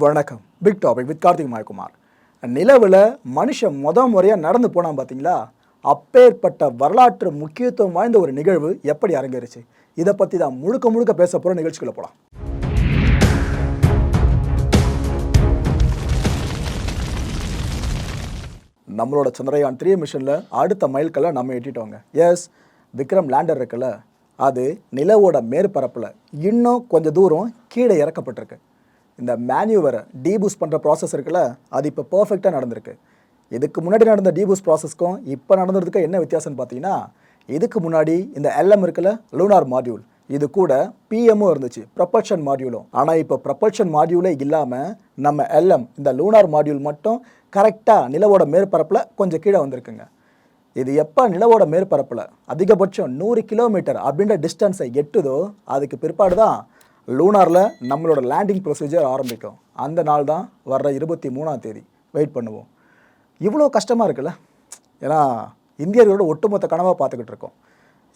வணக்கம். Big topic with Karthik Mayakumar. நிலவில் மனுஷன் முத முறையாக நடந்து போனான் பார்த்தீங்களா அப்பேற்பட்ட வரலாற்று முக்கியத்துவம் வாய்ந்த ஒரு நிகழ்வு எப்படி அரங்கேறுச்சு? இதை பற்றி தான் முழுக்க முழுக்க பேச போகிற நிகழ்ச்சிகளை போகலாம் நம்மளோட சந்திரயான் த்ரீ மிஷனில் அடுத்த மைல்கல்லை நம்ம எட்டிட்டோங்க. எஸ் விக்ரம் லேண்டர் இருக்குல்ல அது நிலவோட மேற்பரப்பில் இன்னும் கொஞ்சம் தூரம் கீழே இறக்கப்பட்டிருக்கு. இந்த மேன்யூவரை டீபூஸ் பண்ணுற ப்ராசஸ் இருக்குல்ல அது இப்போ பர்ஃபெக்டாக நடந்திருக்கு. இதுக்கு முன்னாடி நடந்த டீபூஸ் ப்ராசஸ்க்கும் இப்போ நடந்ததுக்கும் என்ன வித்தியாசம்னு பார்த்தீங்கன்னா இதுக்கு முன்னாடி இந்த எல்எம் இருக்குல்ல லூனார் மாடியூல் இது கூட பிஎம்மும் இருந்துச்சு ப்ரப்பல்ஷன் மாடியூலும் ஆனால் இப்போ ப்ரப்பல்ஷன் மாடியூலே இல்லாமல் நம்ம எல்எம் இந்த லூனார் மாடியூல் மட்டும் கரெக்டாக நிலவோட மேற்பரப்பில் கொஞ்சம் கீழே வந்திருக்குங்க. இது எப்போ நிலவோட மேற்பரப்பில்? அதிகபட்சம் நூறு கிலோமீட்டர் அப்படின்ற டிஸ்டன்ஸை எட்டுதோ அதுக்கு பிற்பாடு தான் லூனாரில் நம்மளோட லேண்டிங் ப்ரொசீஜர் ஆரம்பிக்கும். அந்த நாள் தான் வர்ற இருபத்தி மூணாம் தேதி. வெயிட் பண்ணுவோம். இவ்வளோ கஷ்டமாக இருக்குல்ல? ஏன்னா இந்தியர்களோட ஒட்டுமொத்த கனவாக பார்த்துக்கிட்டு இருக்கோம்.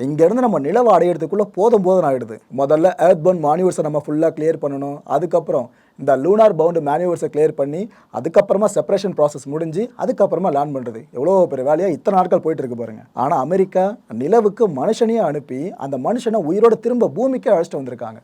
இங்கேருந்து நம்ம நிலவை அடையிறதுக்குள்ளே போதும் போதும் ஆகிடுது முதல்ல ஏர்த் பவுண்ட் மானியூவர்ஸை நம்ம ஃபுல்லாக கிளியர் பண்ணணும். அதுக்கப்புறம் இந்த லூனார் பவுண்டு மேனுவர்ஸை கிளியர் பண்ணி அதுக்கப்புறமா செப்பரேஷன் ப்ராசஸ் முடிஞ்சு அதுக்கப்புறமா லேண்ட் பண்ணுறது எவ்வளோ பெரிய வேலையாக இத்தனை நாட்கள் போயிட்டு இருக்கு பாருங்க. ஆனால் அமெரிக்கா நிலவுக்கு மனுஷனையே அனுப்பி அந்த மனுஷனை உயிரோட திரும்ப பூமிக்கே அழைச்சிட்டு வந்திருக்காங்க.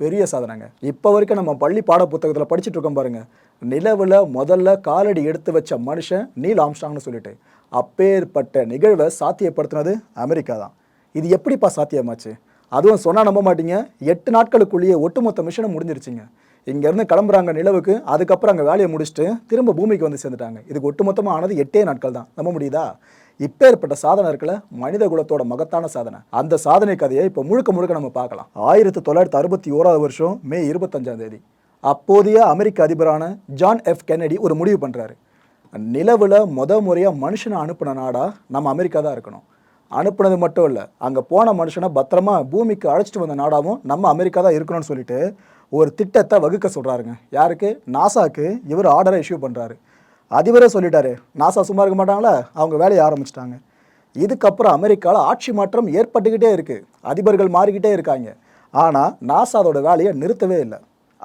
பெரிய சாதனைங்க. இப்போ வரைக்கும் நம்ம பள்ளி பாட புத்தகத்தில் படிச்சுட்டு இருக்கோம் பாருங்க. நிலவில் முதல்ல காலடி எடுத்து வச்ச மனுஷன் நீல் ஆம்ஸ்டாங்னு சொல்லிட்டு அப்பேற்பட்ட நிகழ்வை சாத்தியப்படுத்தினது அமெரிக்கா தான். இது எப்படிப்பா சாத்தியமாச்சு? அதுவும் சொன்னால் நம்ப மாட்டீங்க. எட்டு நாட்களுக்குள்ளேயே ஒட்டுமொத்த மிஷனும் முடிஞ்சிருச்சுங்க. இங்கேருந்து கிளம்புறாங்க நிலவுக்கு அதுக்கப்புறம் அங்கே வேலையை முடிச்சுட்டு திரும்ப பூமிக்கு வந்து சேர்ந்துட்டாங்க. இதுக்கு ஒட்டுமொத்தமாக ஆனது எட்டே நாட்கள் தான். நம்ப முடியுதா? இப்பேற்பட்ட சாதனை இருக்குல்ல? மனித குலத்தோட மகத்தான சாதனை. அந்த சாதனை கதையை இப்போ முழுக்க முழுக்க நம்ம பார்க்கலாம். ஆயிரத்தி தொள்ளாயிரத்தி அறுபத்தி ஓராவது வருஷம் மே இருபத்தஞ்சாம் தேதி. அப்போதைய அமெரிக்க அதிபரான ஜான் எஃப் கென்னடி ஒரு முடிவு பண்ணுறாரு நிலவில் முத முறையாக மனுஷனை அனுப்பின நாடாக நம்ம அமெரிக்கா தான் இருக்கணும். அனுப்புனது மட்டும் இல்லை அங்கே போன மனுஷனை பத்திரமா பூமிக்கு அழைச்சிட்டு வந்த நாடாகவும் நம்ம அமெரிக்கா தான் இருக்கணும்னு சொல்லிட்டு ஒரு திட்டத்தை வகுக்க சொல்கிறாருங்க யாருக்கு? நாசாக்கு இவர் ஆர்டரை இஷ்யூ பண்ணுறாரு அதிபரே சொல்லிட்டாரு. நாசா சும்மா இருக்க மாட்டாங்களா? அவங்க வேலையை ஆரம்பிச்சிட்டாங்க. இதுக்கப்புறம் அமெரிக்காவில் ஆட்சி மாற்றம் ஏற்பட்டுக்கிட்டே இருக்குது அதிபர்கள் மாறிக்கிட்டே இருக்காங்க. ஆனால் நாசா அதோட வேலையை நிறுத்தவே இல்லை.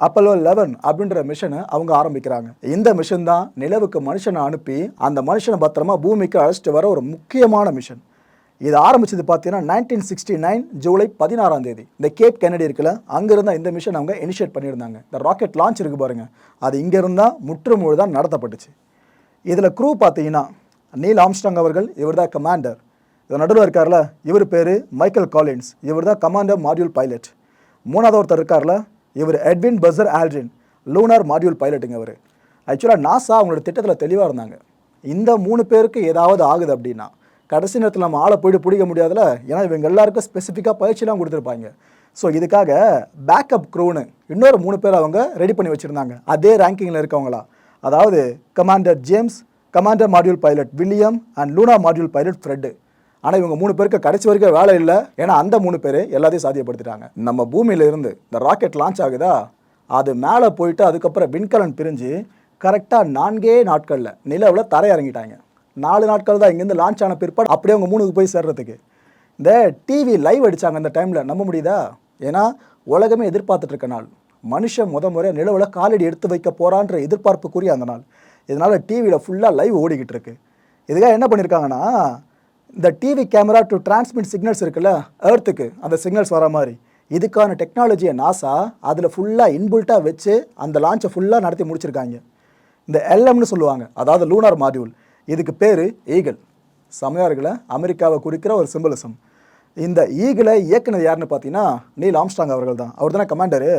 அப்பல்லோ லெவன் அப்படின்ற மிஷனை அவங்க ஆரம்பிக்கிறாங்க. இந்த மிஷன் தான் நிலவுக்கு மனுஷனை அனுப்பி அந்த மனுஷனை பத்திரமா பூமிக்கு அழைச்சிட்டு வர ஒரு முக்கியமான மிஷன் இது ஆரம்பிச்சது பார்த்தீங்கன்னா நைன்டீன் சிக்ஸ்டி நைன் ஜூலை பதினாறாம் தேதி. இந்த கேப் கெனடி இருக்குல்ல அங்கிருந்தா இந்த மிஷன் அவங்க இனிஷியேட் பண்ணியிருந்தாங்க. இந்த ராக்கெட் லான்ச் இருக்கு பாருங்க. அது இங்கிருந்தா முற்றுமுழு தான் நடத்தப்பட்டுச்சு. இதில் க்ரூ பார்த்தீங்கன்னா நீல் ஆம்ஸ்டாங் அவர்கள் இவர் தான் கமாண்டர் இது நடுவில் இருக்கார்ல இவர் பேர் மைக்கேல் காலின்ஸ் இவர் தான் கமாண்டர் மாடியூல் பைலட் மூணாவது ஒருத்தர் இருக்கார்ல இவர் Edwin Buzz Aldrin lunar module பைலட்டுங்க அவர் ஆக்சுவலாக நாசா அவங்களோட திட்டத்தில் தெளிவாக இருந்தாங்க. இந்த மூணு பேருக்கு ஏதாவது ஆகுது அப்படின்னா கடைசி நேரத்தில் நம்ம ஆளை போயிட்டு பிடிக்க முடியாதுல ஏன்னா இவங்க எல்லாருக்கும் ஸ்பெசிஃபிக்காக பயிற்சிலாம் கொடுத்துருப்பாங்க. ஸோ இதுக்காக பேக்கப் க்ரூன்னு இன்னொரு மூணு பேர் அவங்க ரெடி பண்ணி வச்சுருந்தாங்க. அதே ரேங்கிங்கில் இருக்கவங்களா. அதாவது commander James commander module pilot William and lunar module pilot Fred ஆனால் இவங்க மூணு பேருக்கு கடைசி வரைக்கும் வேலை இல்லை. ஏன்னா அந்த மூணு பேர் எல்லாத்தையும் சாத்தியப்படுத்திட்டாங்க. நம்ம பூமியிலிருந்து இந்த ராக்கெட் லான்ச் ஆகுதா? அது மேலே போயிட்டு அதுக்கப்புறம் விண்கலன் பிரிஞ்சு கரெக்டாக நான்கே நாட்களில் நிலவில் தரையிறங்கிட்டாங்க. நாலு நாட்கள் தான் இங்கேருந்து லான்ச் ஆன பிற்பாடு அப்படியே அவங்க மூணுக்கு போய் சேர்றதுக்கு. இந்த டிவி லைவ் அடித்தாங்க அந்த டைமில் நம்ப முடியுதா? ஏன்னா உலகமே எதிர்பார்த்துட்ருக்க நாள். மனுஷன் முத முறை நிலவில் காலடி எடுத்து வைக்க போகிறான்ற எதிர்பார்ப்புக்குரிய அந்த நாள். இதனால் டிவியில் ஃபுல்லாக லைவ் ஓடிக்கிட்டு இருக்கு. இதுக்காக என்ன பண்ணியிருக்காங்கன்னா இந்த TV camera to transmit signals இருக்குல்ல எர்த்துக்கு அந்த சிக்னல்ஸ் வர மாதிரி. இதுக்கான டெக்னாலஜியை நாசா அதில் ஃபுல்லாக இன்புல்ட்டாக வச்சு அந்த லான்ச்சை ஃபுல்லாக நடத்தி முடிச்சிருக்காங்க. இந்த எல்எம்னு சொல்லுவாங்க அதாவது லூனார் மாடியூல் இதுக்கு பேர் ஈகிள் சமையார்களை அமெரிக்காவை குறிக்கிற ஒரு சிம்பிளிசம் இந்த ஈகிளை இயக்குனது யாருன்னு பார்த்தீங்கன்னா நீல் ஆம்ஸ்டாங் அவர்கள் தான். அவர் தானே கமாண்டரு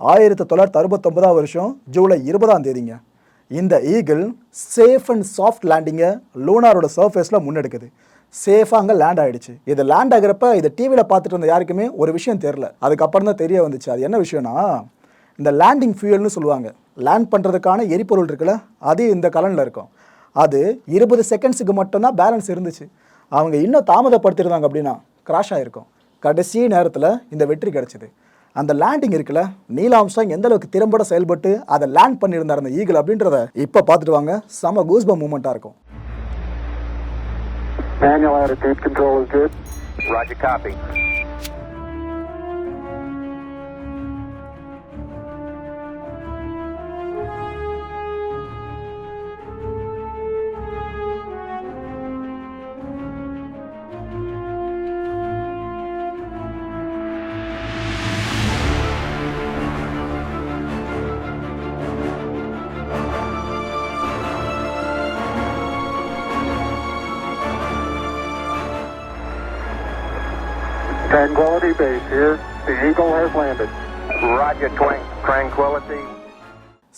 ஆயிரத்தி தொள்ளாயிரத்தி அறுபத்தொம்பதாம் வருஷம் ஜூலை இருபதாம் தேதிங்க. இந்த ஈகிள் சேஃப் அண்ட் சாஃப்ட் லேண்டிங்கை லூனாரோட சர்ஃபேஸில் முன்னெடுக்குது. சேஃபாக அங்கே லேண்ட் ஆகிடுச்சு இது லேண்ட் ஆகிறப்ப இதை டிவியில் பார்த்துட்டு இருந்த யாருக்குமே ஒரு விஷயம் தெரில. அதுக்கப்புறம் தான் தெரிய வந்துச்சு. அது என்ன விஷயம்னா இந்த லேண்டிங் ஃபியூயல்னு சொல்லுவாங்க. லேண்ட் பண்ணுறதுக்கான எரிபொருள் இருக்குல்ல அது இந்த கலனில் இருக்கும். அது இருபது செகண்ட்ஸுக்கு மட்டும்தான் பேலன்ஸ் இருந்துச்சு. அவங்க இன்னும் தாமதப்படுத்திருந்தாங்க அப்படின்னா கிராஷ் ஆகிருக்கும் கடைசி நேரத்தில் இந்த வெற்றி கிடச்சிது. அந்த லேண்டிங் இருக்குல்ல நீலாம்சாங் எந்த அளவுக்கு திறம்பட செயல்பட்டு அதை லேண்ட் பண்ணியிருந்தார் அந்த ஈகிள் அப்படின்றத இப்போ பார்த்துட்டு வாங்க செம கூஸ்பம் மூமெண்ட்டாக இருக்கும் Manual tape control is good. Roger, copy.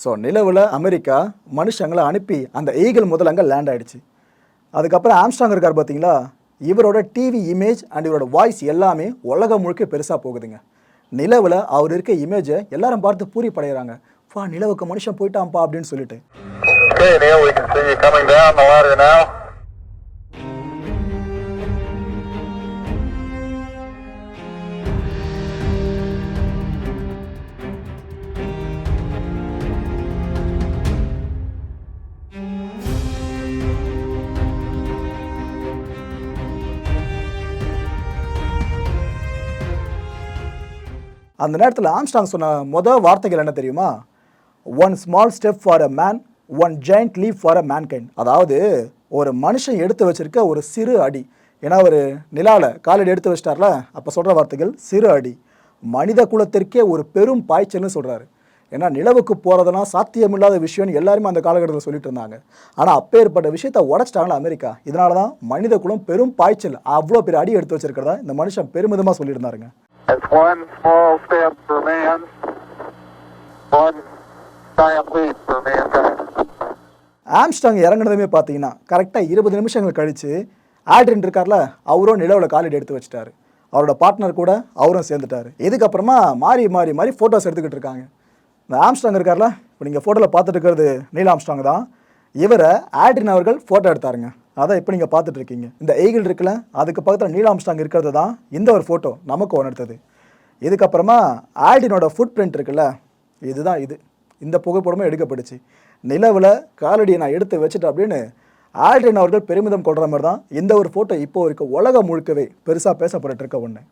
So நிலவில் அமெரிக்கா மனுஷங்களை அனுப்பி அந்த ஈகிள் முதல்ல அங்கே லேண்ட் ஆயிடுச்சு. அதுக்கப்புறம் ஆம்ஸ்டாங் இருக்கார் பார்த்தீங்களா? இவரோட டிவி இமேஜ் அண்ட் இவரோட வாய்ஸ் எல்லாமே உலகம் முழுக்க பெருசாக போகுதுங்க. நிலவில் அவர் இருக்க இமேஜை எல்லாரும் பார்த்து பூரி படைகிறாங்க பா நிலவுக்கு மனுஷன் போயிட்டான்ப்பா அப்படின்னு சொல்லிட்டு. அந்த நேரத்தில் ஆம்ஸ்டாங் சொன்ன மொதல் வார்த்தைகள் என்ன தெரியுமா? One small step for a man one giant leap for a mankind அதாவது ஒரு மனுஷன் எடுத்து வச்சிருக்க ஒரு சிறு அடி. ஏன்னா ஒரு நிலாவில் காலடி எடுத்து வச்சிட்டார்ல அப்போ சொல்கிற வார்த்தைகள் சிறு அடி. மனித குலத்திற்கே ஒரு பெரும் பாய்ச்சல்னு சொல்கிறாரு ஏன்னா நிலவுக்கு போகிறதெல்லாம் சாத்தியமில்லாத விஷயம்னு எல்லாருமே அந்த காலகட்டத்தில் சொல்லிட்டு இருந்தாங்க. ஆனால் அப்பேற்பட்ட விஷயத்தை உடச்சிட்டாங்களா அமெரிக்கா? இதனால தான் மனித குலம் பெரும் பாய்ச்சல். அவ்வளோ பெரிய அடி எடுத்து வச்சிருக்கிறதா இந்த மனுஷன் பெருமிதமாக சொல்லியிருந்தாருங்க. ஆம்ஸ்டாங் இறங்குனதுமே பார்த்தீங்கன்னா கரெக்டாக இருபது நிமிஷங்கள் கழித்து ஆட்ரின் இருக்கார்ல அவரும் நிலவில் காலடி எடுத்து வச்சிட்டாரு. அவரோட பார்ட்னர் கூட அவரும் சேர்ந்துட்டாரு. இதுக்கப்புறமா மாறி மாறி மாறி ஃபோட்டோஸ் எடுத்துக்கிட்டு இருக்காங்க. இந்த ஆம்ஸ்டாங் இருக்கார்ல? இப்போ நீங்கள் ஃபோட்டோவில் பார்த்துட்டு இருக்கிறது நீல் ஆம்ஸ்டாங் தான். இவரை ஆட்ரின் அவர்கள் ஃபோட்டோ எடுத்தாருங்க. அதான் இப்போ நீங்கள் பார்த்துட்டு இருக்கீங்க. இந்த எய்கிள் இருக்குல்ல அதுக்கு பக்கத்தில் நீல் ஆம்ஸ்டாங் இருக்கிறது தான் இந்த ஒரு ஃபோட்டோ நமக்கு ஒன்று எடுத்தது இதுக்கப்புறமா ஆல்டினோட ஃபுட் பிரிண்ட் இருக்குல்ல இதுதான் இது. இந்த புகைப்படமும் எடுக்கப்பட்டுச்சு. நிலவில் காலடியை நான் எடுத்து வச்சுட்டேன் அப்படின்னு ஆல்டின் அவர்கள் பெருமிதம் கொள்கிற மாதிரி தான் இந்த ஒரு ஃபோட்டோ இப்போ வரைக்கும் உலகம் முழுக்கவே பெருசாக பேசப்பட்டு இருக்க ஒன்று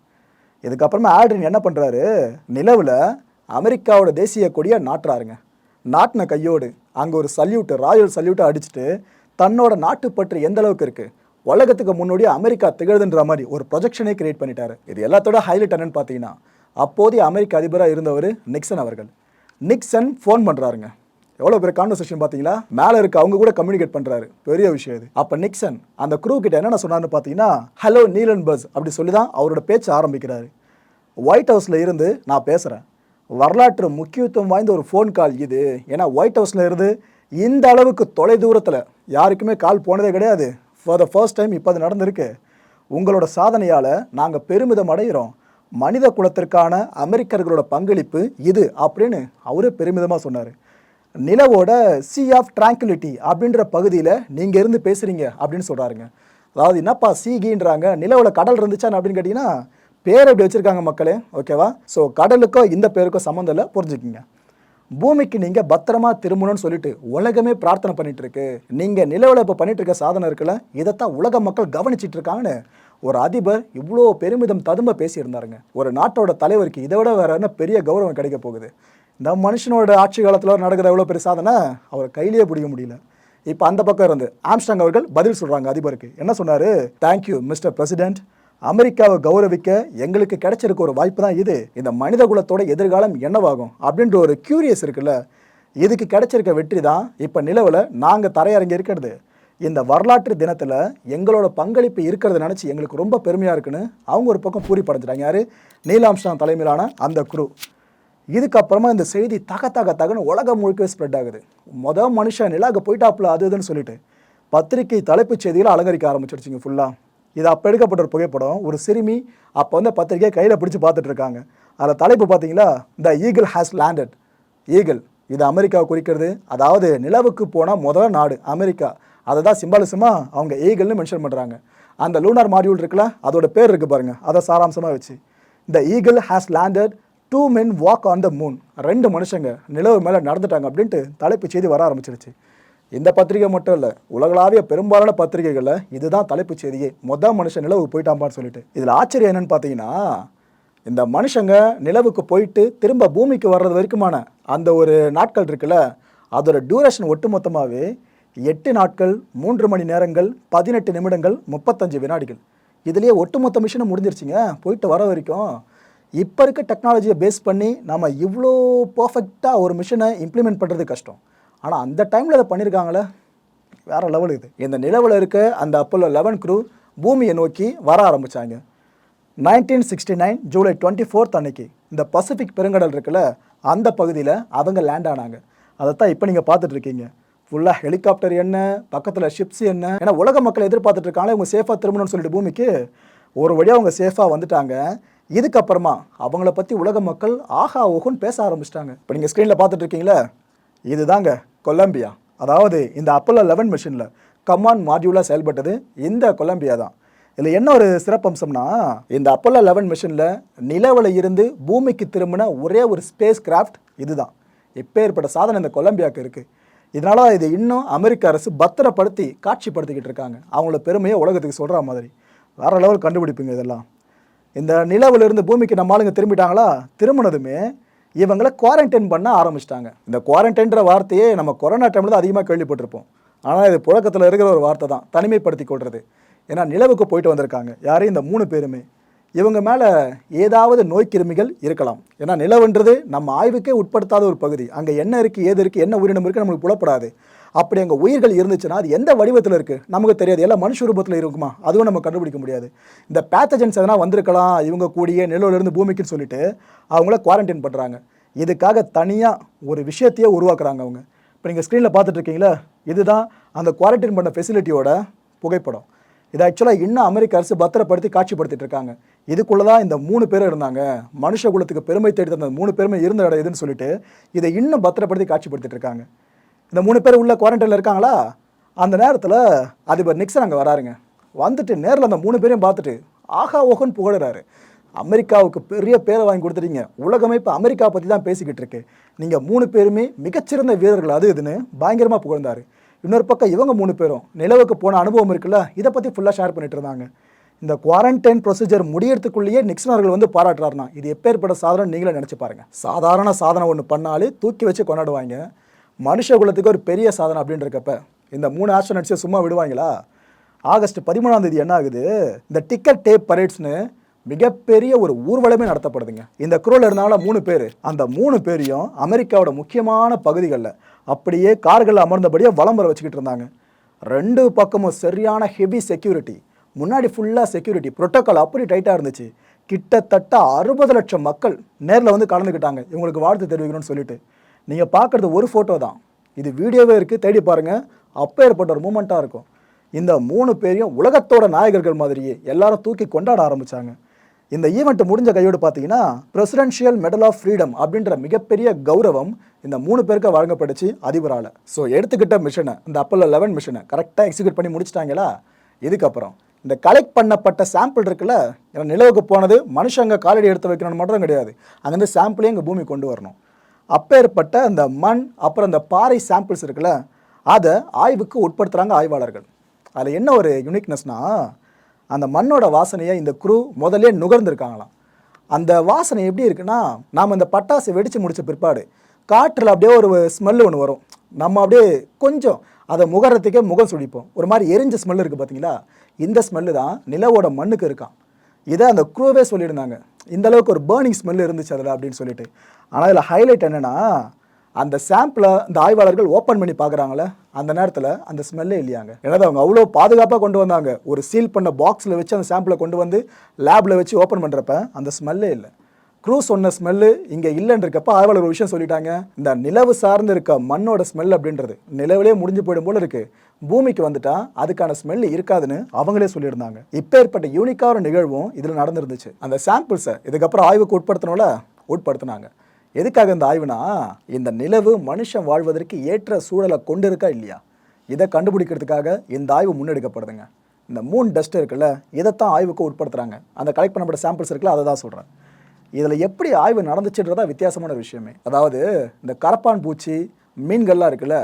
இதுக்கப்புறமா ஆல்ட்ரின் என்ன பண்ணுறாரு நிலவில் அமெரிக்காவோட தேசிய கொடியை நாட்டுறாருங்க. நாட்டின கையோடு அங்கே ஒரு சல்யூட்டு ராயல் சல்யூட்டை அடிச்சுட்டு தன்னோட நாட்டுப்பற்று எந்த அளவுக்கு இருக்குது உலகத்துக்கு முன்னோடி அமெரிக்கா திகழ்துன்ற மாதிரி ஒரு ப்ரொஜெக்ஷனே கிரியேட் பண்ணிட்டாரு. இது எல்லாத்தோட ஹைலைட் என்னன்னு பார்த்தீங்கன்னா அப்போதைய அமெரிக்க அதிபராக இருந்தவர் நிக்சன் அவர்கள். நிக்சன் ஃபோன் பண்ணுறாருங்க எவ்வளோ பெரிய கான்வர்சேஷன் பார்த்தீங்களா? மேலே இருக்க அவங்க கூட கம்யூனிகேட் பண்ணுறாரு பெரிய விஷயம் இது. அப்போ நிக்சன் அந்த க்ரூ கிட்ட என்னென்ன சொன்னார்னு பார்த்தீங்கன்னா ஹலோ நீலன் பஸ் அப்படி சொல்லி தான் அவரோட பேச்சை ஆரம்பிக்கிறாரு. ஒயிட் ஹவுஸில் இருந்து நான் பேசுகிறேன் வரலாற்று முக்கியத்துவம் வாய்ந்த ஒரு ஃபோன் கால் இது. ஏன்னா ஒயிட் ஹவுஸில் இருந்து இந்த அளவுக்கு தொலை தூரத்தில் யாருக்குமே கால் போனதே கிடையாது. ஃபார் த ஃபர்ஸ்ட் டைம் இப்போ அது நடந்திருக்கு. உங்களோட சாதனையால் நாங்கள் பெருமிதம் அடைகிறோம் மனித குலத்திற்கான அமெரிக்கர்களோட பங்களிப்பு இது அப்படின்னு அவரே பெருமிதமாக சொன்னார். நிலவோட சி ஆஃப் ட்ராங்குலிட்டி அப்படின்ற பகுதியில் நீங்கள் இருந்து பேசுகிறீங்க அப்படின்னு சொல்கிறாருங்க அதாவது என்னப்பா சீகின்றாங்க நிலவில் கடல் இருந்துச்சான்னு அப்படின்னு கேட்டிங்கன்னா பேர் எப்படி வச்சுருக்காங்க மக்களே ஓகேவா? ஸோ கடலுக்கோ இந்த பேருக்கோ சம்மந்தம் இல்லை புரிஞ்சுக்கிங்க. பூமிக்கு நீங்கள் பத்திரமா திரும்பணும்னு சொல்லிட்டு உலகமே பிரார்த்தனை பண்ணிட்டு இருக்கு நீங்கள் நிலவில் இப்போ பண்ணிட்டு இருக்க சாதனை இருக்குல்ல இதைத்தான் உலக மக்கள் கவனிச்சிட்டு இருக்காங்கன்னு ஒரு அதிபர் இவ்வளோ பெருமிதம் ததும்ப பேசியிருந்தாருங்க. ஒரு நாட்டோட தலைவருக்கு இதை விட வேற என்ன பெரிய கௌரவம் கிடைக்க போகுது? இந்த மனுஷனோட ஆட்சி காலத்தில் நடக்கிற எவ்வளோ பெரிய சாதனை அவரை கையிலேயே பிடிக்க முடியல. இப்போ அந்த பக்கம் இருந்து ஆம்ஸ்டாங் அவர்கள் பதில் சொல்கிறாங்க அதிபருக்கு. என்ன சொன்னார்? தேங்க்யூ மிஸ்டர் பிரசிடென்ட் அமெரிக்காவை கௌரவிக்க எங்களுக்கு கிடைச்சிருக்க ஒரு வாய்ப்பு தான் இது. இந்த மனித குலத்தோட எதிர்காலம் என்னவாகும் அப்படின்ற ஒரு கியூரியஸ் இருக்குல்ல. இதுக்கு கிடைச்சிருக்க வெற்றி தான் இப்போ நிலவில் நாங்கள் தரையிறங்கி இருக்கிறது. இந்த வரலாற்று தினத்தில் எங்களோட பங்களிப்பு இருக்கிறத நினச்சி எங்களுக்கு ரொம்ப பெருமையாக இருக்குன்னு அவங்க ஒரு பக்கம் பூரி படைஞ்சிட்டாங்க. யார்? நீலாம்ஸ்டாங் தலைமையிலான அந்த குரு. இதுக்கப்புறமா இந்த செய்தி தக தக தகன்னு உலகம் முழுக்க ஸ்ப்ரெட் ஆகுது. மொதல் மனுஷன் நிலாக போயிட்டாப்புல அது இதுன்னு சொல்லிட்டு பத்திரிகை தலைப்புச் செய்திகளை அலங்கரிக்க ஆரம்பிச்சிருச்சிங்க ஃபுல்லாக இது அப்போ எடுக்கப்பட்ட ஒரு புகைப்படம். ஒரு சிறுமி அப்போ வந்து பத்திரிக்கையை கையில் பிடிச்சி பார்த்துட்ருக்காங்க அதில் தலைப்பு பார்த்தீங்களா the eagle has landed eagle இது அமெரிக்காவை குறிக்கிறது. அதாவது நிலவுக்கு போனால் முதல் நாடு அமெரிக்கா. அதை தான் சிம்பாலிசமாக அவங்க ஈகிள்னு மென்ஷன் பண்ணுறாங்க அந்த லூனார் மாடியூல் இருக்குல்ல அதோட பேர் இருக்குது பாருங்கள் அதை சாராம்சமாக வச்சு. The eagle has landed two men walk on the moon ரெண்டு மனுஷங்க நிலவு மேலே நடந்துட்டாங்க அப்படின்ட்டு தலைப்பு செய்தி வர ஆரம்பிச்சிருச்சு. இந்த பத்திரிகை மட்டும் இல்லை உலகளாவிய பெரும்பாலான பத்திரிகைகளில் இதுதான் தலைப்புச் செய்தியே. மொதல் மனுஷன் நிலவுக்கு போயிட்டாம்பான்னு சொல்லிட்டு. இதில் ஆச்சரியம் என்னன்னு பார்த்தீங்கன்னா இந்த மனுஷங்க நிலவுக்கு போயிட்டு திரும்ப பூமிக்கு வர்றது வரைக்குமான அந்த ஒரு நாட்கள் இருக்குல்ல அதோட டியூரேஷன் ஒட்டுமொத்தமாகவே எட்டு நாட்கள் மூன்று மணி நேரங்கள் பதினெட்டு நிமிடங்கள் முப்பத்தஞ்சு வினாடிகள். இதுலேயே ஒட்டுமொத்த மிஷினை முடிஞ்சிருச்சுங்க. போயிட்டு வர வரைக்கும் இப்போ இருக்க டெக்னாலஜியை பேஸ் பண்ணி நம்ம இவ்வளோ பர்ஃபெக்டாக ஒரு மிஷினை இம்ப்ளிமெண்ட் பண்ணுறது கஷ்டம். ஆனால் அந்த டைமில் அதை பண்ணியிருக்காங்களே வேறு லெவல் இது. இந்த நிலவில் இருக்க அந்த அப்போலோ லெவன் க்ரூ பூமியை நோக்கி வர ஆரம்பித்தாங்க nineteen sixty nine July twenty fourth அன்னைக்கு இந்த பசிபிக் பெருங்கடல் இருக்குல்ல அந்த பகுதியில் அவங்க லேண்ட் ஆனாங்க. அதைத்தான் இப்போ நீங்கள் பார்த்துட்ருக்கீங்க ஃபுல்லாக ஹெலிகாப்டர் என்ன பக்கத்தில் ஷிப்ஸ் என்ன? ஏன்னா உலக மக்கள் எதிர்பார்த்துட்டு இருக்காங்களே இவங்க சேஃபாக திரும்பணும்னு சொல்லிட்டு பூமிக்கு. ஒரு வழியாக அவங்க சேஃபாக வந்துட்டாங்க. இதுக்கப்புறமா அவங்கள பற்றி உலக மக்கள் ஆஹா ஓஹோன்னு பேச ஆரம்பிச்சிட்டாங்க. இப்போ நீங்கள் ஸ்க்ரீனில் பார்த்துட்டு இருக்கீங்களா? இதுதாங்க கொலம்பியா. அதாவது இந்த அப்போலோ லெவன் மிஷினில் கமான் மாடியூலாக செயல்பட்டது இந்த கொலம்பியா தான். இதில் என்ன ஒரு சிறப்பம்சம்னா இந்த அப்போலோ லெவன் மிஷினில் நிலவில் இருந்து பூமிக்கு திரும்பின ஒரே ஒரு ஸ்பேஸ் கிராஃப்ட் இதுதான். இப்பேற்பட்ட சாதனை இந்த கொலம்பியாவுக்கு இருக்குது இதனால் இது இன்னும் அமெரிக்க அரசு பத்திரப்படுத்தி காட்சிப்படுத்திக்கிட்டு இருக்காங்க. அவங்கள பெருமையை உலகத்துக்கு சொல்கிற மாதிரி. வேற லெவல் கண்டுபிடிப்புங்க இதெல்லாம். இந்த நிலவிலிருந்து பூமிக்கு நம்ம ஆளுங்க திரும்பிட்டாங்களா? திரும்பினதுமே இவங்களை குவாரண்டைன் பண்ண ஆரம்பிச்சிட்டாங்க. இந்த குவாரண்டைன்ற வார்த்தையே நம்ம கொரோனா டைமில் தான் அதிகமாக கேள்விப்பட்டிருப்போம். ஆனால் இது புழக்கத்தில் இருக்கிற ஒரு வார்த்தை தான் தனிமைப்படுத்தி கொள்வது ஏன்னா நிலவுக்கு போயிட்டு வந்திருக்காங்க. யாரையும் இந்த மூணு பேருமே. இவங்க மேலே ஏதாவது நோய் கிருமிகள் இருக்கலாம். ஏன்னா நிலவுன்றது நம்ம ஆய்வுக்கே உட்படுத்தாத ஒரு பகுதி. அங்கே என்ன இருக்குது ஏது இருக்குது என்ன உயிரினம் இருக்குது நம்மளுக்கு புலப்படாது. அப்படி அங்கே உயிர்கள் இருந்துச்சுன்னா அது எந்த வடிவத்தில் இருக்குது நமக்கு தெரியாது. எல்லாம் மனுஷ ரூபத்தில் இருக்குமா? அதுவும் நம்ம கண்டுபிடிக்க முடியாது. இந்த பேத்தஜன்ஸ் எதனா வந்திருக்கலாம் இவங்க கூடிய நிலவிலிருந்து பூமிக்குன்னு சொல்லிட்டு அவங்கள குவாரண்டைன் பண்ணுறாங்க இதுக்காக தனியாக ஒரு விஷயத்தையே உருவாக்குறாங்க அவங்க. இப்போ நீங்கள் ஸ்க்ரீனில் பார்த்துட்ருக்கீங்களா இதுதான் அந்த குவாரண்டைன் பண்ண ஃபெசிலிட்டியோட புகைப்படம். இது ஆக்சுவலாக இன்னும் அமெரிக்க அரசு பத்திரப்படுத்தி காட்சிப்படுத்திட்டு இருக்காங்க. இதுக்குள்ளே தான் இந்த மூணு பேர் இருந்தாங்க. மனுஷ குலத்துக்கு பெருமை தேடி தந்த மூணு பேருமே இருந்த இடம் இதுன்னு சொல்லிட்டு இதை இன்னும் பத்திரப்படுத்தி காட்சிப்படுத்திட்டு இருக்காங்க. இந்த மூணு பேர் உள்ள குவாரண்டைனில் இருக்காங்களா? அந்த நேரத்தில் அதிபர் நிக்சன் அங்கே வராருங்க. வந்துட்டு நேரில் அந்த மூணு பேரையும் பார்த்துட்டு ஆஹா ஓஹோன்னு புகழுறாரு. அமெரிக்காவுக்கு பெரிய பேரை வாங்கி கொடுத்துட்டீங்க. உலகமே இப்போ அமெரிக்கா பற்றி தான் பேசிக்கிட்டு இருக்கு. நீங்கள் மூணு பேருமே மிகச்சிறந்த வீரர்கள். அது இதுன்னு பயங்கரமாக புகழ்ந்தார். இன்னொரு பக்கம் இவங்க மூணு பேரும் நிலவுக்கு போன அனுபவம் இருக்குல்ல? இதை பற்றி ஃபுல்லாக ஷேர் பண்ணிட்டு இருந்தாங்க. இந்த குவாரண்டைன் ப்ரொசீஜர் முடியறதுக்குள்ளேயே நிக்சன் அவர்கள் வந்து பாராட்டுறாருனா இது எப்பேற்பட்ட சாதனை நீங்களே நினச்சி பாருங்கள் சாதாரண சாதனை ஒன்று பண்ணாலே தூக்கி வச்சு கொண்டாடுவாங்க. மனுஷ குலத்துக்கு ஒரு பெரிய சாதனை அப்படின்றக்கப்ப இந்த மூணு ஆஸ்ட்ரோனட்ஸை சும்மா விடுவாங்களா? ஆகஸ்ட் பதிமூணாம் தேதி என்ன ஆகுது? இந்த டிக்கெட் டேப் பரேட்ஸ்னு மிகப்பெரிய ஒரு ஊர்வலமே நடத்தப்படுதுங்க. இந்த குரோல இருந்தாலும் மூணு பேர். அந்த மூணு பேரையும் அமெரிக்காவோட முக்கியமான பகுதிகளில் அப்படியே கார்களில் அமர்ந்தபடியே வலம் வர வச்சுக்கிட்டு இருந்தாங்க. ரெண்டு பக்கமும் சரியான ஹெவி செக்யூரிட்டி முன்னாடி ஃபுல்லாக செக்யூரிட்டி ப்ரோட்டோக்கால் அப்படி டைட்டாக இருந்துச்சு. கிட்டத்தட்ட அறுபது லட்சம் மக்கள் நேரில் வந்து கலந்துக்கிட்டாங்க. இவங்களுக்கு வாழ்த்து தெரிவிக்கணும்னு சொல்லிட்டு. நீங்கள் பார்க்குறது ஒரு ஃபோட்டோ தான். இது வீடியோவே இருக்குது தேடி பாருங்கள் அப்போ ஏற்பட்ட ஒரு மூமெண்ட்டாக இருக்கும். இந்த மூணு பேரையும் உலகத்தோட நாயகர்கள் மாதிரியே எல்லாரும் தூக்கி கொண்டாட ஆரம்பித்தாங்க இந்த ஈவெண்ட் முடிஞ்ச கையோடு பார்த்தீங்கன்னா பிரசிடென்ஷியல் மெடல் ஆஃப் ஃப்ரீடம் அப்படின்ற மிகப்பெரிய கௌரவம் இந்த மூணு பேருக்கு வழங்கப்பட்டுச்சு அதிபரால். ஸோ எடுத்துக்கிட்ட மிஷனை இந்த அப்போலோ லெவன் மிஷனை கரெக்டாக எக்ஸிக்யூட் பண்ணி முடிச்சிட்டாங்களா? இதுக்கப்புறம் இந்த கலெக்ட் பண்ணப்பட்ட சாம்பிள் இருக்குல்ல ஏன்னா நிலவுக்கு போனது மனுஷங்க காலடி எடுத்து வைக்கணும்னு மட்டும் கிடையாது. அங்கேருந்து சாம்பிளையும் இங்கே பூமி கொண்டு வரணும். அப்பேற்பட்ட அந்த மண் அப்புறம் அந்த பாறை சாம்பிள்ஸ் இருக்குல்ல அதை ஆய்வுக்கு உட்படுத்துகிறாங்க ஆய்வாளர்கள். அதில் என்ன ஒரு யூனிக்னஸ்னா அந்த மண்ணோட வாசனையை இந்த குரூ முதல்ல நுகர்ந்துருக்காங்களாம். அந்த வாசனை எப்படி இருக்குன்னா நாம் இந்த பட்டாசு வெடித்து முடித்த பிற்பாடு காற்றில் அப்படியே ஒரு ஸ்மெல் ஒன்று வரும். நம்ம அப்படியே கொஞ்சம் அதை முகரத்துக்கே முகம் சுழிப்போம். ஒரு மாதிரி எரிஞ்ச ஸ்மெல் இருக்குது பார்த்தீங்களா இந்த ஸ்மெல்லு தான் நிலவோட மண்ணுக்கு இருக்கான் இதை அந்த குரூவே சொல்லியிருந்தாங்க. இந்த அளவுக்கு ஒரு பேர்னிங் ஸ்மெல் இருந்துச்சு அதில் அப்படின்னு சொல்லிட்டு. ஆனால் இதில் ஹைலைட் என்னென்னா அந்த சாம்பிளை இந்த ஆய்வாளர்கள் ஓப்பன் பண்ணி பார்க்குறாங்களே அந்த நேரத்தில் அந்த ஸ்மெல்லே இல்லையாங்க. ஏன்னா அவங்க அவ்வளோ பாதுகாப்பாக கொண்டு வந்தாங்க. ஒரு சீல் பண்ண பாக்ஸில் வச்சு அந்த சாம்பிளை கொண்டு வந்து லேபில் வச்சு ஓப்பன் பண்ணுறப்ப அந்த ஸ்மெல்லே இல்லை. க்ரூஸ் சொன்ன ஸ்மெல்லு இங்கே இல்லைன்றக்கப்ப ஆய்வாளர் ஒரு விஷயம் சொல்லிட்டாங்க. இந்த நிலவு சார்ந்து இருக்க மண்ணோட ஸ்மெல் அப்படின்றது நிலவிலே முடிஞ்சு போயிடும் போல இருக்கு. பூமிக்கு வந்துட்டா அதுக்கான ஸ்மெல் இருக்காதுன்னு அவங்களே சொல்லியிருந்தாங்க. இப்போ ஏற்பட்ட யூனிக்கான நிகழ்வும் இதில் நடந்துருந்துச்சு. அந்த சாம்பிள்ஸை இதுக்கப்புறம் ஆய்வுக்கு உட்படுத்தணும்ல? உட்படுத்தினாங்க. எதுக்காக இந்த ஆய்வுனா இந்த நிலவு மனுஷன் வாழ்வதற்கு ஏற்ற சூழலை கொண்டு இருக்கா இல்லையா? இதை கண்டுபிடிக்கிறதுக்காக இந்த ஆய்வு முன்னெடுக்கப்படுதுங்க. இந்த மூன் டஸ்ட் இருக்குல்ல இதைத்தான் ஆய்வுக்கு உட்படுத்துறாங்க. அந்த கலெக்ட் பண்ணப்பட்ட சாம்பிள்ஸ் இருக்குல்ல அதை தான் சொல்கிறேன் இதில் எப்படி ஆய்வு நடந்துச்சுன்றதா வித்தியாசமான விஷயமே. அதாவது இந்த கரப்பான் பூச்சி மீன்கள்லாம் இருக்குல்ல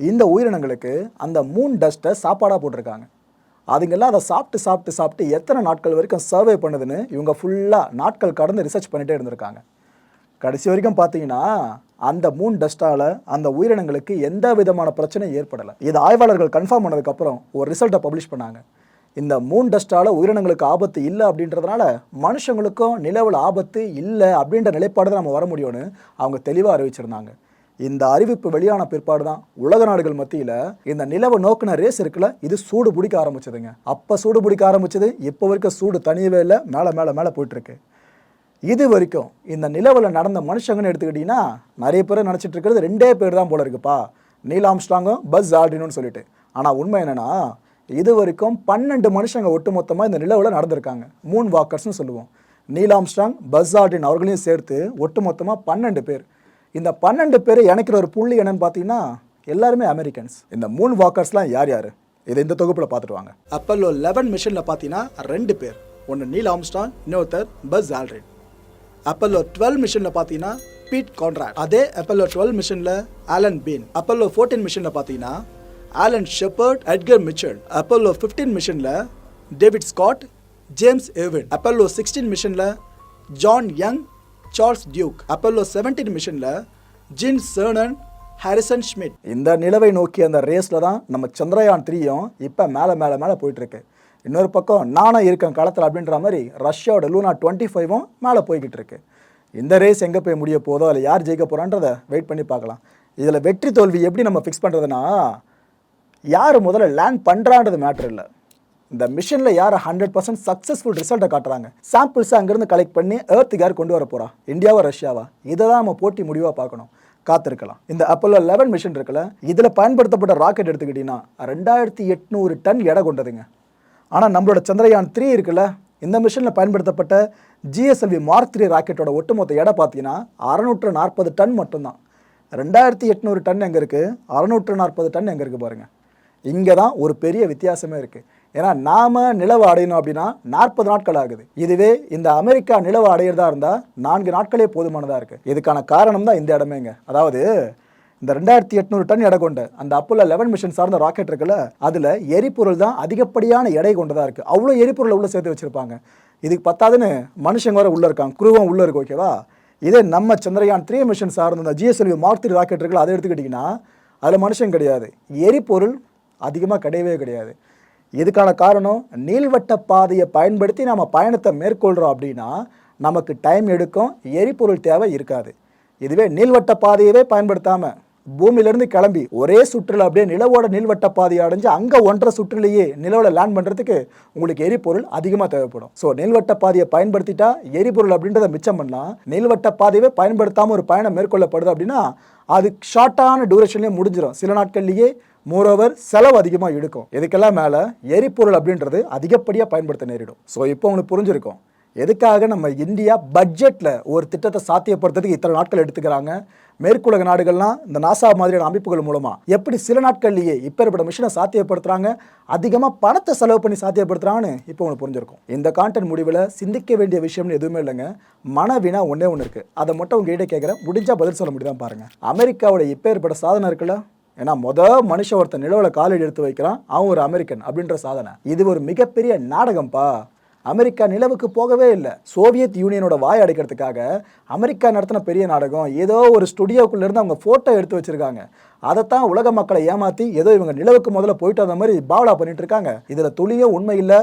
இந்த உயிரினங்களுக்கு அந்த மூன் டஸ்ட்டை சாப்பாடாக போட்டிருக்காங்க. அதுங்கெல்லாம் அதை சாப்பிட்டு சாப்பிட்டு சாப்பிட்டு எத்தனை நாட்கள் வரைக்கும் சர்வே பண்ணுதுன்னு இவங்க ஃபுல்லாக நாட்கள் கடந்து ரிசர்ச் பண்ணிகிட்டே இருந்திருக்காங்க. கடைசி வரைக்கும் பார்த்தீங்கன்னா அந்த மூன் டஸ்ட்டால் அந்த உயிரினங்களுக்கு எந்த விதமான பிரச்சனையும் ஏற்படலை. இது ஆய்வாளர்கள் கன்ஃபார்ம் பண்ணதுக்கப்புறம் ஒரு ரிசல்ட்டை பப்ளிஷ் பண்ணாங்க. இந்த மூன் டஸ்ட்டால் உயிரினங்களுக்கு ஆபத்து இல்லை அப்படின்றதுனால மனுஷங்களுக்கும் நிலவில் ஆபத்து இல்லை அப்படின்ற நிலைப்பாடு தான் நம்ம வர முடியும்னு அவங்க தெளிவாக அறிவிச்சிருந்தாங்க. இந்த அறிவிப்பு வெளியான பிற்பாடு தான் உலக நாடுகள் மத்தியில் இந்த நிலவை நோக்கின ரேஸ் இருக்குல்ல இது சூடு பிடிக்க ஆரம்பிச்சதுங்க. அப்போ சூடு பிடிக்க ஆரம்பிச்சது இப்போ வரைக்கும் சூடு தனியவே இல்லை மேலே மேலே மேலே போயிட்டுருக்கு இது வரைக்கும் இந்த நிலவில் நடந்த மனுஷங்கன்னு எடுத்துக்கிட்டிங்கன்னா நிறைய பேர் நினச்சிட்டு இருக்கிறது ரெண்டே பேர் தான் போல இருக்குப்பா. நீல் ஆம்ஸ்டாங்கும் பஸ் ஆல்ட்ரினும் சொல்லிட்டு. ஆனால் உண்மை என்னன்னா இது வரைக்கும் பன்னெண்டு மனுஷங்க ஒட்டுமொத்தமாக இந்த நிலவில் நடந்திருக்காங்க. மூன் வாக்கர்ஸ்னு சொல்லுவோம். நீல் ஆம்ஸ்டாங் பஸ் ஆல்டின் அவர்களையும் சேர்த்து ஒட்டுமொத்தமாக பன்னெண்டு பேர். இந்த பன்னெண்டு பேர் இணைக்கிற ஒரு புள்ளி என்னன்னு பார்த்தீங்கன்னா எல்லாருமே அமெரிக்கன்ஸ். இந்த மூன் வாக்கர்ஸ்லாம் யார் யார்? இதை இந்த தொகுப்பில் பார்த்துட்டு வாங்க. அப்பல்லோ லெவன் மிஷனில் பார்த்தீங்கன்னா ரெண்டு பேர். ஒன்று நீல் ஆம்ஸ்டாங் இன்னொருத்தர் பஸ் ஆல்ட்ரின் அப்பல்லோ டுவெல் மிஷனில் பார்த்தீங்கன்னா பீட் கான்ராட் அதே அப்பல்லோ டுவெல் மிஷனில் ஆலன் பீன் அப்பல்லோ ஃபோர்டீன் மிஷனில் பார்த்தீங்கன்னா Alan Shepard Edgar Mitchell Apollo fifteen மிஷனில் David Scott James Irwin Apollo sixteen மிஷனில் John Young Charles Duke Apollo seventeen மிஷனில் Gene Cernan Harrison Schmitt இந்த நிலவை நோக்கி அந்த ரேஸில் தான் நம்ம சந்திரயான் த்ரீயும் இப்போ மேலே மேலே மேலே போயிட்டுருக்கு இன்னொரு பக்கம் நானும் இருக்கேன் களத்தில் அப்படின்ற மாதிரி ரஷ்யாவோட லூனா டுவெண்ட்டி ஃபைவும் மேலே போய்கிட்டு இருக்கு. இந்த ரேஸ் எங்கே போய் முடிய போதோ அதில் யார் ஜெயிக்க போகிறான்றதை வெயிட் பண்ணி பார்க்கலாம். இதில் வெற்றி தோல்வி எப்படி நம்ம ஃபிக்ஸ் பண்ணுறதுனா யார் முதல்ல லேண்ட் பண்ணுறான்றது மேட்ரு இல்லை. இந்த மிஷனில் யார் ஹண்ட்ரட் பர்சன்ட் சக்ஸஸ்ஃபுல் ரிசல்ட்டை காட்டுறாங்க? சாம்பிள்ஸை அங்கேருந்து கலெக்ட் பண்ணி ஏர்த்துக்கு யார் கொண்டு வர போகிறா இந்தியாவா ரஷ்யாவா? இதை தான் நம்ம போட்டி முடிவாக பார்க்கணும். காத்திருக்கலாம். இந்த அப்போலோ லெவன் மிஷின் இருக்குல்ல இதில் பயன்படுத்தப்பட்ட ராக்கெட் எடுத்துக்கிட்டிங்கன்னா ரெண்டாயிரத்தி எட்நூறு டன் எடை கொண்டதுங்க. ஆனால் நம்மளோட சந்திரயான் த்ரீ இருக்குல்ல இந்த மிஷனில் பயன்படுத்தப்பட்ட ஜிஎஸ்எல்வி மார்க் த்ரீ ராக்கெட்டோட ஒட்டுமொத்த எடை பார்த்தீங்கன்னா அறநூற்று நாற்பது டன் மட்டும்தான். ரெண்டாயிரத்தி எட்நூறு டன் எங்கே இருக்குது அறநூற்று நாற்பது டன் எங்கே இருக்குது பாருங்கள் இங்கே தான் ஒரு பெரிய வித்தியாசமே இருக்குது ஏன்னா நாம் நிலவு அடையணும் அப்படின்னா நாற்பது நாட்கள் ஆகுது. இதுவே இந்த அமெரிக்கா நிலவு அடையிறதா இருந்தால் நான்கு நாட்களே போதுமானதாக இருக்குது இதுக்கான காரணம் தான் இந்த இடமேங்க. அதாவது இந்த ரெண்டாயிரத்தி எட்நூறு டன் எடை கொண்ட அந்த அப்போலோ லெவன் மிஷன் சார்ந்த ராக்கெட் இருக்குல்ல அதில் எரிபொருள் தான் அதிகப்படியான எடை கொண்டதாக இருக்குது அவ்வளோ எரிபொருளை உள்ளே சேர்த்து வச்சுருப்பாங்க. இதுக்கு பத்தாதுன்னு மனுஷங்க வர உள்ளே இருக்காங்க. குருவம் உள்ளே இருக்கு ஓகேவா இதே நம்ம சந்திரயான் த்ரீ மிஷன் சார்ந்த அந்த ஜிஎஸ்எல்வி மார்க் த்ரீ ராக்கெட் இருக்குல்ல அதை எடுத்துக்கிட்டிங்கன்னா அதில் மனுஷன் கிடையாது. எரிபொருள் அதிகமாக கிடையவே கிடையாது. இதுக்கான காரணம் நீள்வட்ட பாதையை பயன்படுத்தி நம்ம பயணத்தை மேற்கொள்கிறோம் அப்படின்னா நமக்கு டைம் எடுக்கும் எரிபொருள் தேவை இருக்காது. இதுவே நீள்வட்ட பாதையவே பயன்படுத்தாமல் பூமியிலேருந்து கிளம்பி ஒரே சுற்றில் அப்படியே நிலவோட நீள்வட்ட பாதையை அடைஞ்சு அங்கே ஒன்றரை சுற்றுலையே நிலவில் லேண்ட் பண்ணுறதுக்கு உங்களுக்கு எரிபொருள் அதிகமாக தேவைப்படும். ஸோ நீள்வட்ட பாதையை பயன்படுத்திட்டா எரிபொருள் அப்படின்றத மிச்சம் பண்ணலாம். நீள்வட்ட பாதையவே பயன்படுத்தாமல் ஒரு பயணம் மேற்கொள்ளப்படுது அப்படின்னா அது ஷார்ட்டான டியூரேஷன்லேயே முடிஞ்சிடும் சில நாட்கள்லேயே மோரோவர் செலவு அதிகமாக எடுக்கும். இதுக்கெல்லாம் மேலே எரிபொருள் அப்படின்றது அதிகப்படியாக பயன்படுத்த நேரிடும். ஸோ இப்போ உங்களுக்கு புரிஞ்சிருக்கும். எதுக்காக நம்ம இந்தியா பட்ஜெட்டில் ஒரு திட்டத்தை சாத்தியப்படுத்துறதுக்கு இத்தனை நாட்கள் எடுத்துக்கிறாங்க? மேற்குலக நாடுகள்லாம் இந்த நாசா மாதிரியான அமைப்புகள் மூலமாக எப்படி சில நாட்கள்லேயே இப்பேற்பட்ட மிஷினை சாத்தியப்படுத்துகிறாங்க அதிகமாக பணத்தை செலவு பண்ணி சாத்தியப்படுத்துகிறாங்கன்னு இப்போ உங்களுக்கு புரிஞ்சிருக்கும். இந்த கான்டென்ட் முடிவில் சிந்திக்க வேண்டிய விஷயம்னு எதுவுமே இல்லைங்க. மனவினா ஒன்றே ஒன்று இருக்குது அதை மட்டும் உங்ககிட்ட கேட்குறேன் முடிஞ்சால் பதில் சொல்ல முடியுதான் பாருங்கள் அமெரிக்காவோட இப்பேற்பட்ட சாதனை இருக்குல்ல? ஏன்னா முத மனுஷன் ஒருத்தன் நிலவில் காலடி எடுத்து வைக்கிறான். அவன் ஒரு அமெரிக்கன் அப்படின்ற சாதனை. இது ஒரு மிகப்பெரிய நாடகம்ப்பா அமெரிக்கா நிலவுக்கு போகவே இல்லை. சோவியத் யூனியனோட வாய் அடைக்கிறதுக்காக அமெரிக்கா நடத்தின பெரிய நாடகம் ஏதோ ஒரு ஸ்டுடியோக்குள்ளேருந்து அவங்க ஃபோட்டோ எடுத்து வச்சிருக்காங்க. அதைத்தான் உலக மக்களை ஏமாற்றி ஏதோ இவங்க நிலவுக்கு முதல்ல போயிட்டு வந்த மாதிரி பாவலா பண்ணிட்டு இருக்காங்க. இதில் துளியும் உண்மை இல்லை.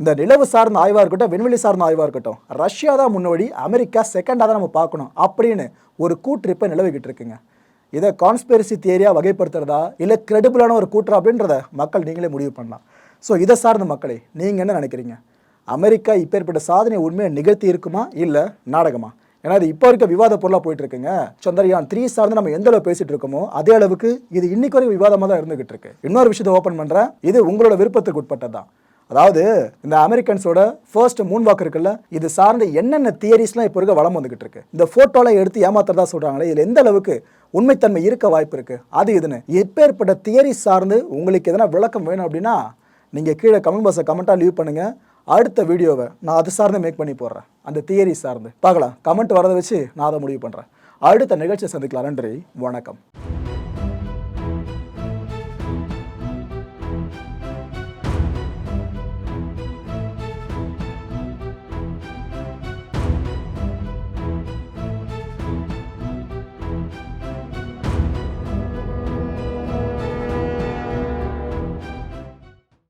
இந்த நிலவு சார்ந்த ஆய்வாக இருக்கட்டும் விண்வெளி சார்ந்த ஆய்வாக இருக்கட்டும் ரஷ்யா தான் முன்னோடி அமெரிக்கா செகண்டாக தான் நம்ம பார்க்கணும் அப்படின்னு ஒரு கூற்றிப்பை நிலவிக்கிட்டு இருக்குங்க. இதை கான்ஸ்பெரிசி தியரியாக வகைப்படுத்துறதா இல்லை கிரெடிபிளான ஒரு கூற்றா அப்படின்றத மக்கள் நீங்களே முடிவு பண்ணலாம். ஸோ இதை சார்ந்த மக்களே நீங்கள் என்ன நினைக்கிறீங்க? அமெரிக்கா இப்பேற்பட்ட சாதனை உண்மையை நிகழ்த்தி இருக்குமா? இல்லை நாடகமா? ஏன்னா இது இப்போ இருக்க விவாத பொருளாக போயிட்டு இருக்குங்க சந்திரயான் த்ரீ சார்ந்து நம்ம எந்த அளவு பேசிட்டு இருக்கோமோ அதே அளவுக்கு இது இன்னைக்கு வரைக்கும் விவாதமாக தான் இருந்துகிட்டு இருக்கு. இன்னொரு விஷயத்தை ஓப்பன் பண்ணுறேன் இது உங்களோட விருப்பத்துக்கு உட்பட்டது தான். அதாவது இந்த அமெரிக்கன்ஸோட ஃபர்ஸ்ட் மூன் வாக்கு இருக்குல்ல இது சார்ந்த என்னென்ன தியரிஸ்லாம் இப்போ இருக்க வளம் வந்துகிட்டு இருக்கு. இந்த ஃபோட்டோலாம் எடுத்து ஏமாத்துறதா சொல்கிறாங்களே இதில் எந்த அளவுக்கு உண்மைத்தன்மை இருக்க வாய்ப்பு இருக்கு? அது இதுன்னு எப்பேற்பட்ட தியரி சார்ந்து உங்களுக்கு எதனா விளக்கம் வேணும் அப்படின்னா நீங்கள் கீழே கமெண்ட் பாக்ஸை கமெண்ட்டாக லீவ் பண்ணுங்கள் அடுத்த வீடியோவை நான் அது சார்ந்து மேக் பண்ணி போடுறேன். அந்த தியரி சார்ந்து. பார்க்கலாம். கமெண்ட் வரதை வச்சு நான் அதை முடிவு பண்ணுறேன் அடுத்த நிகழ்ச்சியை சந்திக்கலாம். நன்றி. வணக்கம்.